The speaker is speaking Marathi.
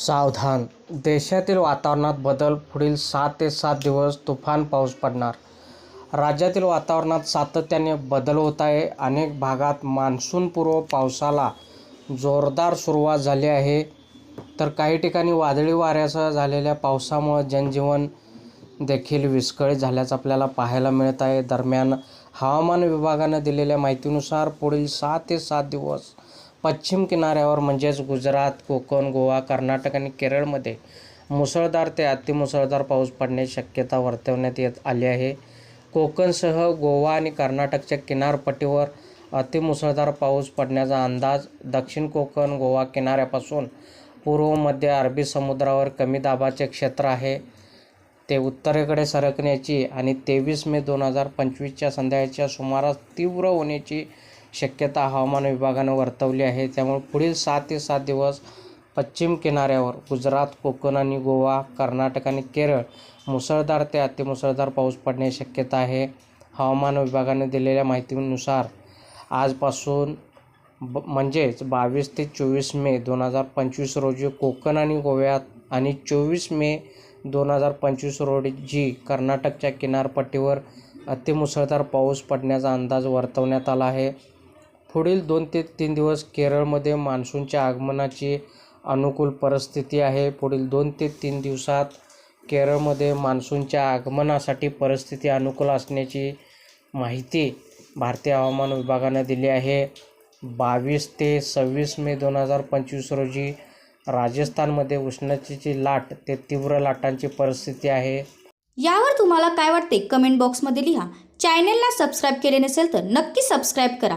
सावधान. देशातील वातावरणात बदल. पुढील सात ते सात दिवस तुफान पाऊस पडणार. राज्यातील वातावरणात सातत्याने बदल होत आहे. अनेक भागात मान्सूनपूर्व पावसाला जोरदार सुरुवात झाली आहे. तर काही ठिकाणी वादळी वाऱ्यासह झालेल्या पावसामुळे जनजीवन देखील विस्कळीत झाल्याचं आपल्याला पाहायला मिळत आहे. दरम्यान हवामान विभागानं दिलेल्या माहितीनुसार पुढील सहा ते सात दिवस पश्चिम किनाऱ्यावर म्हणजेच गुजरात कोकण गोवा कर्नाटक आणि केरळमध्ये मुसळधार ते अतिमुसळधार पाऊस पडण्याची शक्यता वर्तवण्यात येत आली आहे. कोकणसह गोवा आणि कर्नाटकच्या किनारपट्टीवर अतिमुसळधार पाऊस पडण्याचा अंदाज दक्षिण कोकण गोवा किनाऱ्यापासून पूर्व मध्य अरबी समुद्रावर कमी दाबाचे क्षेत्र आहे. ते उत्तरेकडे सरकण्याची आणि तेवीस मे दोन हजार पंचवीसच्या संध्याकाळच्या सुमारास तीव्र होण्याची शक्यता हवामान विभागानं वर्तवली आहे. त्यामुळे पुढील सात ते सात दिवस पश्चिम किनाऱ्यावर गुजरात कोकण आणि गोवा कर्नाटक आणि केरळ मुसळधार ते अतिमुसळधार पाऊस पडण्याची शक्यता आहे. हवामान विभागाने दिलेल्या माहितीनुसार आजपासून ब म्हणजेच बावीस ते चोवीस मे दोन हजार पंचवीस रोजी कोकण आणि गोव्यात आणि चोवीस मे दोन हजार पंचवीस रोजी कर्नाटकच्या किनारपट्टीवर अतिमुसळधार पाऊस पडण्याचा अंदाज वर्तवण्यात आला आहे. पुढील दोन ते तीन दिवस केरळमध्ये मान्सूनच्या आगमनाची अनुकूल परिस्थिती आहे. पुढील दोन ते तीन दिवसात केरळमध्ये मान्सूनच्या आगमनासाठी परिस्थिती अनुकूल असण्याची माहिती भारतीय हवामान विभागानं दिली आहे. बावीस ते सव्वीस मे दोन हजार पंचवीस रोजी राजस्थानमध्ये उष्णतेची लाट ते तीव्र लाटांची परिस्थिती आहे. यावर तुम्हाला काय वाटते? कमेंट बॉक्समध्ये लिहा. चॅनेलला सबस्क्राईब केले नसेल तर नक्की सबस्क्राईब करा.